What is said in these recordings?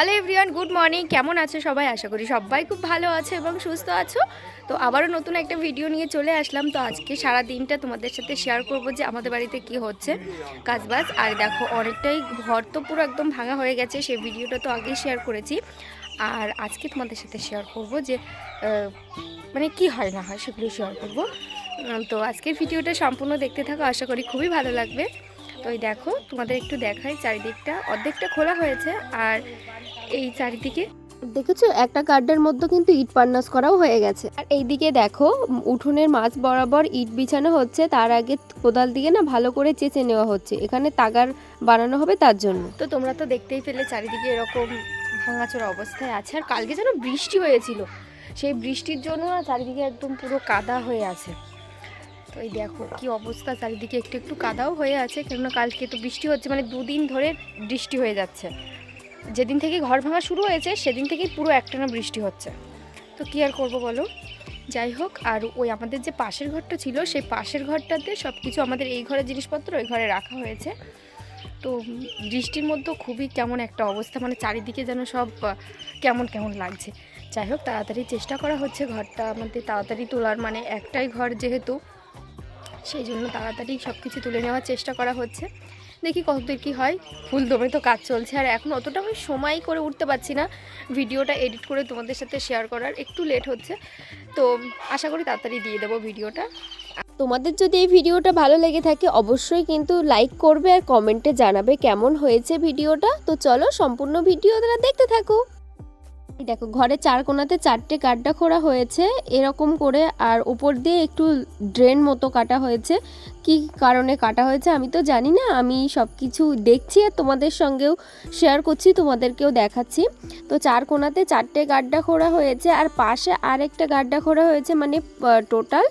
Hello everyone, good morning. কেমন আছো সবাই? আশা করি সবাই খুব ভালো আছো এবং সুস্থ আছো। তো আবারও নতুন একটা ভিডিও নিয়ে চলে আসলাম। তো আজকে সারা দিনটা তোমাদের সাথে শেয়ার করব যে আমাদের বাড়িতে কি হচ্ছে কাজবাজ। আর দেখো, অনেকটাই ঘর তো পুরো একদম ভাঙা হয়ে গেছে সেই ভিডিওটা তো আগেই শেয়ার করেছি। আর আজকে তোমাদের সাথে শেয়ার করব যে মানে কি হয় না হয় সেগুলো শেয়ার করব। তো আজকের ভিডিওটা সম্পূর্ণ দেখতে থাকো, আশা করি খুবই ভালো লাগবে। তো এই দেখো, তোমাদের একটু দেখাই, চারিদিকটা অর্ধেকটা খোলা হয়েছে। আর এই চারিদিকে। দেখেছ? একটা গার্ডের মধ্যে কিন্তু ইট পান্নাস করাও হয়ে গেছে। আর এইদিকে দেখো উঠোনের মাছ বরাবর ইট বিছানো হচ্ছে তার আগে কোদাল দিয়ে না ভালো করে চেঁচে নেওয়া হচ্ছে। এখানে তাগার বানানো হবে তার জন্য। তো তোমরা তো দেখতেই পেলে চারিদিকে এরকম ভাঙাচোরা অবস্থায় আছে। আর কালকে যেন বৃষ্টি হয়েছিল। সেই বৃষ্টির জন্য না চারিদিকে একদম পুরো কাদা হয়ে আছে। তো এই দেখো কি অবস্থা চারিদিকে একটু একটু কাদাও হয়ে আছে কেননা কালকে তো বৃষ্টি হচ্ছে মানে দুদিন ধরে বৃষ্টি হয়ে যাচ্ছে। যেদিন থেকে ঘর ভাঙা শুরু হয়েছে, সেদিন থেকেই পুরো একটানা বৃষ্টি হচ্ছে। তো কী আর করব বলো? যাই হোক, আর ওই আমাদের যে পাশের ঘরটা ছিল, সেই পাশের ঘরটাতে সব কিছু আমাদের এই ঘরের জিনিসপত্র ওই ঘরে রাখা হয়েছে। তো বৃষ্টির মধ্যে খুবই কেমন একটা অবস্থা মানে চারিদিকে যেন সব কেমন কেমন লাগছে। যাই হোক, তাড়াতাড়ি চেষ্টা করা হচ্ছে ঘরটা, আমাদের তাড়াতাড়ি তোলার মানে একটাই ঘর যেহেতু, সেই জন্য তাড়াতাড়ি সব কিছু তুলে নেওয়ার চেষ্টা করা হচ্ছে। দেখি কতদূর কী হয়। ফুল দমে তো কাজ চলছে আর এখন অতটা আমি সময় করে উঠতে পারছি না। ভিডিওটা এডিট করে তোমাদের সাথে শেয়ার করার একটু লেট হচ্ছে। তো আশা করি তাড়াতাড়ি দিয়ে দেবো ভিডিওটা। তোমাদের যদি এই ভিডিওটা ভালো লেগে থাকে অবশ্যই কিন্তু লাইক করবে আর কমেন্টে জানাবে কেমন হয়েছে ভিডিওটা। তো চলো সম্পূর্ণ ভিডিও ভিডিওটা দেখতে থাকো। দেখো, ঘরে চার কোণাতে চারটে গাড্ডা খোঁড়া হয়েছে, এরকম করে, আর উপর দিয়ে একটু ড্রেন মতো কাটা হয়েছে। কি কারণে কাটা হয়েছে আমি তো জানি না, আমি সব কিছু দেখছি আর তোমাদের সঙ্গেও শেয়ার করছি, তোমাদেরকেও দেখাচ্ছি। তো চার কোণাতে চারটে গাড্ডা খোঁড়া হয়েছে, আর পাশে আরেকটা গাড্ডা খোঁড়া হয়েছে মানে টোটাল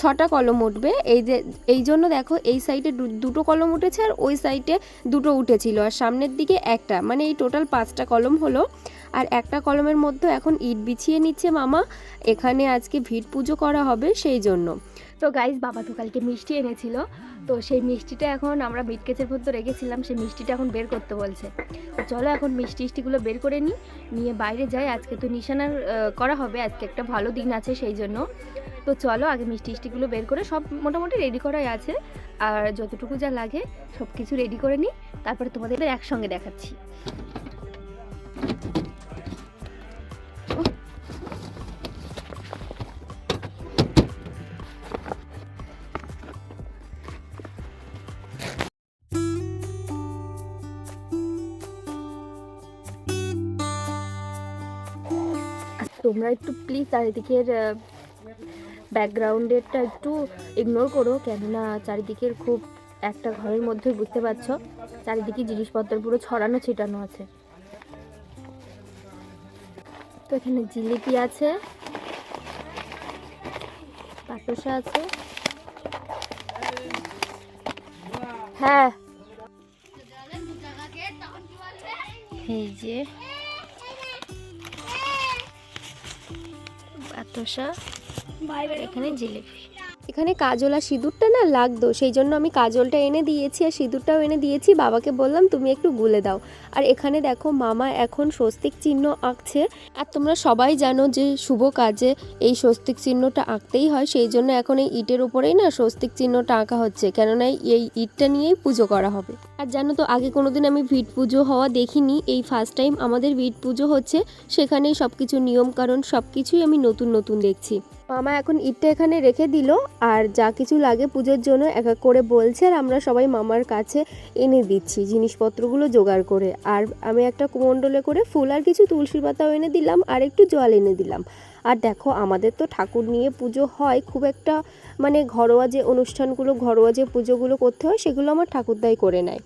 ছটা কলম উঠবে। এই যে, এই জন্য দেখো, এই সাইডে দুটো কলম উঠেছে, আর ওই সাইডে দুটো উঠেছিল, আর সামনের দিকে একটা মানে এই টোটাল পাঁচটা কলম হলো। আর একটা কলমের মধ্যে এখন ইট বিছিয়ে নিচ্ছে মামা। এখানে আজকে ভিড় পুজো করা হবে সেই জন্য। তো গাইজ বাবা তো কালকে মিষ্টি এনেছিল। তো সেই মিষ্টিটা এখন আমরা মিটকেচের মধ্যে রেখেছিলাম, সেই মিষ্টিটা এখন বের করতে বলছে। তো চলো এখন মিষ্টি টিষ্টিগুলো বের করে নিই, নিয়ে বাইরে যাই। আজকে তো নিশানার করা হবে। আজকে একটা ভালো দিন আছে সেই জন্য। তো চলো আগে মিষ্টি টিষ্টিগুলো বের করে সব মোটামুটি রেডি করাই আছে। আর যতটুকু যা লাগে সব কিছু রেডি করে নিই। তারপরে তোমাদের একসঙ্গে দেখাচ্ছি। তোমরা একটু প্লিজ চারিদিকের ব্যাকগ্রাউন্ডেরটা একটু ইগনোর করো, কেননা চারিদিকের খুব একটা ঘরের মধ্যে বুঝতে পারছ, চারিদিকে জিনিসপত্র পুরো ছড়ানো, ছিটানো আছে। তো এখানে জিলিপি আছে বাতাসা আছে। হ্যাঁ। এই যে বাতাসা এখানে জিলিপি। এখানে কাজল আর সিঁদুরটা না লাগতো, সেই জন্য আমি কাজলটা এনে দিয়েছি আর সিঁদুরটাও এনে দিয়েছি। বাবাকে বললাম, তুমি একটু গুলে দাও। আর এখানে দেখো মামা এখন স্বস্তিক চিহ্ন আঁকছে। আর তোমরা সবাই জানো যে শুভ কাজে এই স্বস্তিক চিহ্নটা আঁকতেই হয়, সেই জন্য এখন এই ইটের উপরেই না স্বস্তিক চিহ্নটা আঁকা হচ্ছে। কেননা এই ইটটা নিয়েই পুজো করা হবে। আর জানো তো, আগে কোনোদিন আমি ভিট পুজো হওয়া দেখিনি। এই ফার্স্ট টাইম আমাদের ভিট পুজো হচ্ছে, সেখানেই সব কিছু নিয়মকানুন সব কিছুই আমি নতুন নতুন দেখছি। মামা এখন ইটটা এখানে রেখে দিল, আর যা কিছু লাগে পুজোর জন্য এক এক করে বলছে, আর আমরা সবাই মামার কাছে এনে দিচ্ছি জিনিসপত্রগুলো জোগাড় করে। আর আমি একটা কুমণ্ডলে করে ফুল আর কিছু তুলসী পাতাও এনে দিলাম, আর একটু জল এনে দিলাম। আর দেখো, আমাদের তো ঠাকুর নিয়ে পুজো হয়, খুব একটা মানে ঘরোয়া যে অনুষ্ঠানগুলো, ঘরোয়া যে পুজোগুলো করতে হয়, সেগুলো আমার ঠাকুরদাই করে নেয়।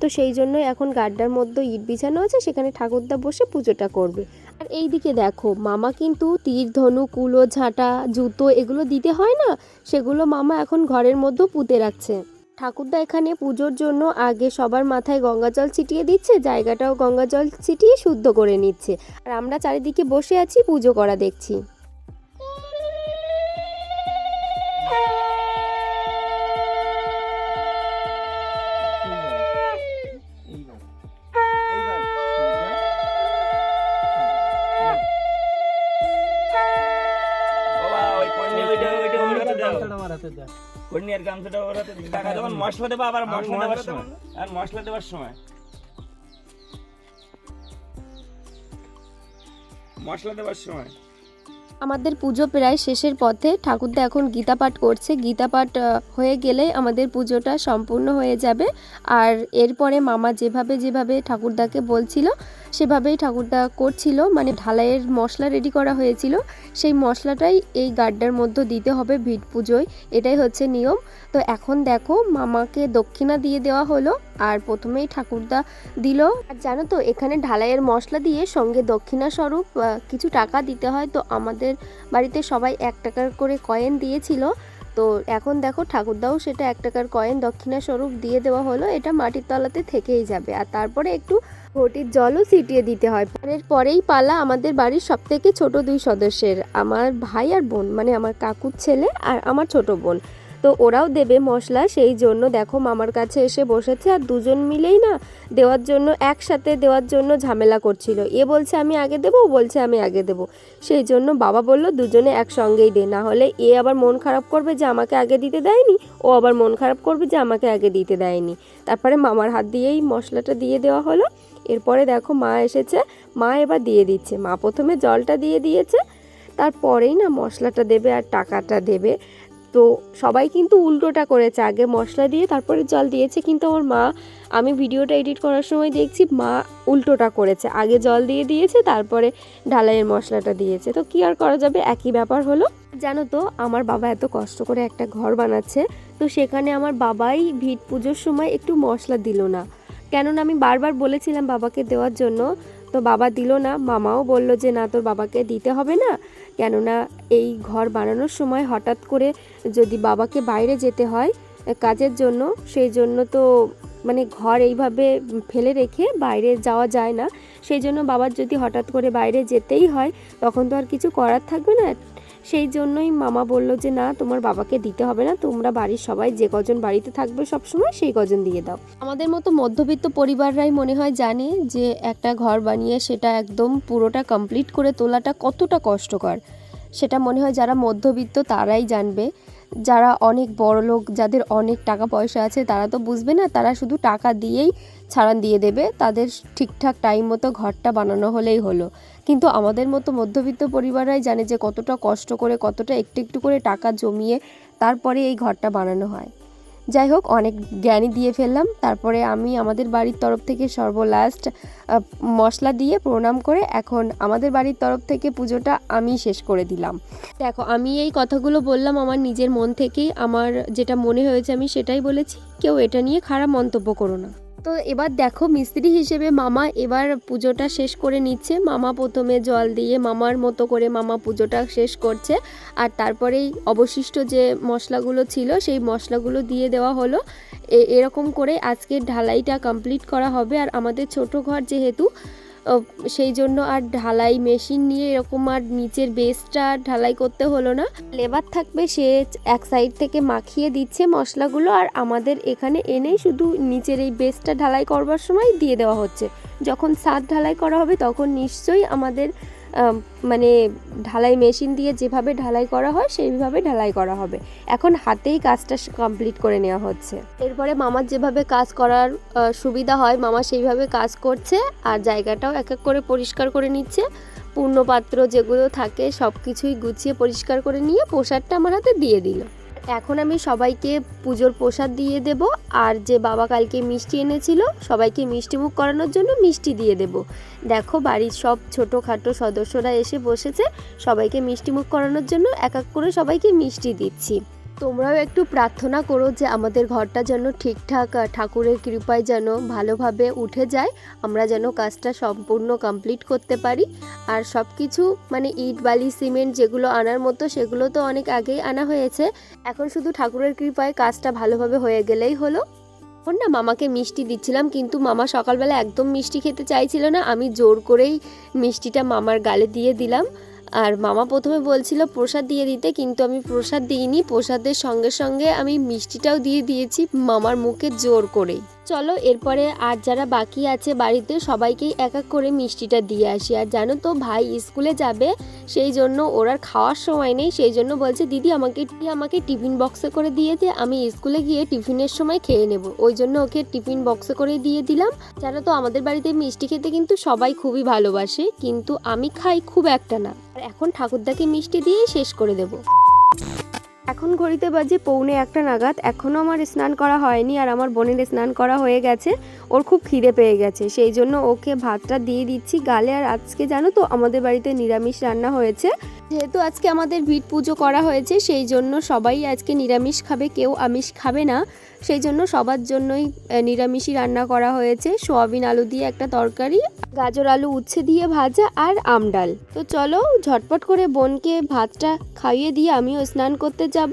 তো সেই জন্য এখন গাড্ডার মধ্যে ইট বিছানো আছে, সেখানে ঠাকুরদা বসে পুজোটা করবে। আর এই দিকে দেখো, মামা কিন্তু তীর, ধনু, কুলো, ঝাঁটা, জুতো এগুলো দিতে হয় না, সেগুলো মামা এখন ঘরের মধ্যেও পুঁতে রাখছে। ঠাকুরদা এখানে পুজোর জন্য আগে সবার মাথায় গঙ্গা জল ছিটিয়ে দিচ্ছে, জায়গাটাও গঙ্গা জল ছিটিয়ে শুদ্ধ করে নিচ্ছে। আর আমরা চারিদিকে বসে আছি, পুজো করা দেখছি। কন্যার গামছাটা ওরাতে টাকা যখন মশলা দেবো আবার মশলা দেওয়ার। সময়। আর মশলা দেওয়ার সময়। মশলা দেওয়ার সময়। আমাদের পুজো প্রায় শেষের পথে। ঠাকুরদা এখন গীতা পাঠ করছে। গীতা পাঠ হয়ে গেলে আমাদের পুজোটা সম্পূর্ণ হয়ে যাবে। আর এরপরে মামা যেভাবে যেভাবে ঠাকুরদাকে বলছিল, সেভাবেই ঠাকুরদা করছিল। মানে ঢালাইয়ের মশলা রেডি করা হয়েছিল। সেই মশলাটাই এই গাড্ডার মধ্যে দিতে হবে ভিট পুজোয়। এটাই হচ্ছে নিয়ম। তো এখন দেখো, মামাকে দক্ষিণা দিয়ে দেওয়া হলো। আর প্রথমেই ঠাকুরদা দিল। আর জানো তো, এখানে ঢালাইয়ের মশলা দিয়ে সঙ্গে দক্ষিণা স্বরূপ কিছু টাকা দিতে হয়। তো আমাদের বাড়িতে সবাই এক টাকার করে কয়েন দিয়েছিল। তো এখন দেখো ঠাকুরদাও সেটা এক টাকার কয়েন দক্ষিণা স্বরূপ দিয়ে দেওয়া হলো, এটা মাটির তলাতে থেকেই যাবে। আর তারপরে একটু ঘটির জলও ছিটিয়ে দিতে হয়। পরের পরেই পালা আমাদের বাড়ির সব থেকে ছোটো দুই সদস্যের, আমার ভাই আর বোন মানে আমার কাকুর ছেলে আর আমার ছোট বোন। তো ওরাও দেবে মশলা, সেই জন্য দেখো মামার কাছে এসে বসেছে আর দুজন মিলেই না দেওয়ার জন্য, একসাথে দেওয়ার জন্য ঝামেলা করছিল। এ বলছে, আমি আগে দেবো, ও বলছে, আমি আগে দেবো। সেই জন্য বাবা বলল, দুজনে একসঙ্গেই দে, না হলে এ আবার মন খারাপ করবে যে আমাকে আগে দিতে দেয়নি, ও আবার মন খারাপ করবে যে আমাকে আগে দিতে দেয়নি। তারপরে মামার হাত দিয়েই মশলাটা দিয়ে দেওয়া হলো। এরপরে দেখো মা এসেছে, মা এবার দিয়ে দিচ্ছে। মা প্রথমে জলটা দিয়ে দিয়েছে, তারপরেই না মশলাটা দেবে আর টাকাটা দেবে। তো সবাই কিন্তু উল্টোটা করেছে। আগে মশলা দিয়ে, তারপরে জল দিয়েছে। কিন্তু আমার মা, আমি ভিডিওটা এডিট করার সময় দেখছি, মা উল্টোটা করেছে। আগে জল দিয়ে দিয়েছে, তারপরে ঢালাইয়ের মশলাটা দিয়েছে। তো কী আর করা যাবে? একই ব্যাপার হলো। জানো তো, আমার বাবা এত কষ্ট করে একটা ঘর বানাচ্ছে, তো সেখানে আমার বাবাই ভিট পুজোর সময় একটু মশলা দিল না। কেননা আমি বারবার বলেছিলাম বাবাকে দেওয়ার জন্য, তো বাবা দিল না। মামাও বলল যে, না, তোর বাবাকে দিতে হবে না। কেননা এই ঘর বানানোর সময় হঠাৎ করে যদি বাবাকে বাইরে যেতে হয় কাজের জন্য, সেই জন্য তো মানে ঘর এইভাবে ফেলে রেখে বাইরে যাওয়া যায় না। সেই জন্য বাবার যদি হঠাৎ করে বাইরে যেতেই হয়, তখন তো আর কিছু করার থাকবে না। সেই জন্যই মামা বলল যে, না, তোমার বাবাকে দিতে হবে না। তোমরা বাড়ির সবাই যে কজন বাড়িতে থাকবে সবসময় সেই কজন দিয়ে দাও। আমাদের মতো মধ্যবিত্ত পরিবাররাই মনে হয় জানে যে, একটা ঘর বানিয়ে সেটা একদম পুরোটা কমপ্লিট করে তোলাটা কতটা কষ্টকর। সেটা মনে হয় যারা মধ্যবিত্ত তারাই জানবে। যারা অনেক বড় লোক, যাদের অনেক টাকা পয়সা আছে, তারা তো বুঝবে না, তারা শুধু টাকা দিয়েই ছাড়ান দিয়ে দেবে। তাদের ঠিকঠাক টাইম মতো ঘরটা বানানো হলেই হলো। কিন্তু আমাদের মতো মধ্যবিত্ত পরিবারাই জানে যে কতটা কষ্ট করে, কতটা একটু একটু করে টাকা জমিয়ে তারপরে এই ঘরটা বানানো হয়। যাই হোক, অনেক জ্ঞানই দিয়ে ফেললাম। তারপরে আমি আমাদের বাড়ির তরফ থেকে সর্বলাস্ট মশলা দিয়ে প্রণাম করে এখন আমাদের বাড়ির তরফ থেকে পুজোটা আমি শেষ করে দিলাম। দেখো, আমি এই কথাগুলো বললাম আমার নিজের মন থেকেই। আমার যেটা মনে হয়েছে আমি সেটাই বলেছি। কেউ এটা নিয়ে খারাপ মন্তব্য করো না। তো এবার দেখো মিস্ত্রি হিসেবে মামা এবার পুজোটা শেষ করে নিচ্ছে। মামা প্রথমে জল দিয়ে মামার মতো করে মামা পুজোটা শেষ করছে। আর তারপরেই অবশিষ্ট যে মশলাগুলো ছিল, সেই মশলাগুলো দিয়ে দেওয়া হলো। এরকম করে আজকে ঢালাইটা কমপ্লিট করা হবে। আর আমাদের ছোট ঘর যেহেতু সেই জন্য আর ঢালাই মেশিন নিয়ে এরকম আর নিচের বেসটা আর ঢালাই করতে হলো না। লেবার থাকবে সে এক সাইড থেকে মাখিয়ে দিচ্ছে মশলাগুলো আর আমাদের এখানে এনেই শুধু নিচের এই বেসটা ঢালাই করবার সময় দিয়ে দেওয়া হচ্ছে। যখন সাদ ঢালাই করা হবে তখন নিশ্চয়ই আমাদের আম, মানে ঢালাই মেশিন দিয়ে যেভাবে ঢালাই করা হয়, সেইভাবে ঢালাই করা হবে। এখন হাতেই কাজটা কমপ্লিট করে নেওয়া হচ্ছে। এরপরে মামার যেভাবে কাজ করার সুবিধা হয়, মামা সেইভাবে কাজ করছে আর জায়গাটাও এক এক করে পরিষ্কার করে নিচ্ছে। পূর্ণপাত্র যেগুলো থাকে সব কিছুই গুছিয়ে পরিষ্কার করে নিয়ে প্রসাদটা আমার হাতে দিয়ে দিল। এখন আমি সবাইকে পুজোর প্রসাদ দিয়ে দেব আর যে বাবা কালকে মিষ্টি এনেছিল সবাইকে মিষ্টি মুখ করানোর জন্য মিষ্টি দিয়ে দেব। দেখো বাড়ির সব ছোটোখাটো সদস্যরা এসে বসেছে, সবাইকে মিষ্টি মুখ করানোর জন্য এক এক করে সবাইকে মিষ্টি দিচ্ছি। তোমরাও একটু প্রার্থনা করো যে আমাদের ঘরটা যেন ঠিকঠাক ঠাকুরের কৃপায় যেন ভালোভাবে উঠে যায়, আমরা যেন কাজটা সম্পূর্ণ কমপ্লিট করতে পারি। আর সব কিছু মানে ইট, বালি, সিমেন্ট যেগুলো আনার মতো, সেগুলো তো অনেক আগেই আনা হয়েছে। এখন শুধু ঠাকুরের কৃপায় কাজটা ভালোভাবে হয়ে গেলেই হলো। এখন না মামাকে মিষ্টি দিচ্ছিলাম, কিন্তু মামা সকালবেলা একদম মিষ্টি খেতে চাইছিল না। আমি জোর করেই মিষ্টিটা মামার গালে দিয়ে দিলাম। আর মামা প্রথমে বলছিল, প্রসাদ দিয়ে দিতে। কিন্তু আমি প্রসাদ দিইনি। প্রসাদের সঙ্গে সঙ্গে আমি মিষ্টিটাও দিয়ে দিয়েছি মামার মুখে জোর করেই। চলো, এরপরে আর যারা বাকি আছে বাড়িতে সবাইকেই এক এক করে মিষ্টিটা দিয়ে আসি। আর জানো তো, ভাই স্কুলে যাবে, সেই জন্য ওর খাওয়ার সময় নেই, সেই জন্য বলছে, দিদি, আমাকে আমাকে টিফিন বক্সে করে দিয়ে দে, আমি স্কুলে গিয়ে টিফিনের সময় খেয়ে নেব। ওই জন্য ওকে টিফিন বক্সে করে দিয়ে দিলাম। জানো তো, আমাদের বাড়িতে মিষ্টি খেতে কিন্তু সবাই খুবই ভালোবাসে, কিন্তু আমি খাই খুব একটা না। আর এখন ঠাকুরদাকে মিষ্টি দিয়ে শেষ করে দেব। এখন ঘড়িতে বাজে পৌনে একটা নাগাদ। এখনও আমার স্নান করা হয়নি আর আমার বোনের স্নান করা হয়ে গেছে। ওর খুব খিদে পেয়ে গেছে। সেই জন্য ওকে ভাতটা দিয়ে দিচ্ছি গালে। আর আজকে জানো তো আমাদের বাড়িতে নিরামিষ রান্না হয়েছে। যেহেতু আজকে আমাদের ভিট পুজো করা হয়েছে, সেই জন্য সবাই আজকে নিরামিষ খাবে, কেউ আমিষ খাবে না। সেই জন্য সবার জন্যই নিরামিষই রান্না করা হয়েছে। সোয়াবিন আলু দিয়ে একটা তরকারি, গাজর আলু উচ্ছে দিয়ে ভাজা আর আমডাল তো চলো, ঝটপট করে বোনকে ভাতটা খাইয়ে দিয়ে আমিও স্নান করতে যাব।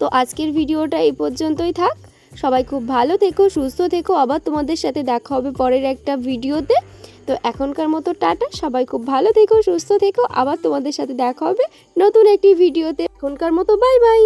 তো আজকের ভিডিওটা এই পর্যন্তই থাক। সবাই খুব ভালো থেকো, সুস্থ থেকো। আবার তোমাদের সাথে দেখা হবে পরের একটা ভিডিওতে। তো এখনকার মতো টাটা, সবাই খুব ভালো থেকো, সুস্থ থেকো, আবার তোমাদের সাথে দেখা হবে নতুন একটি ভিডিওতে। এখনকার মতো বাই বাই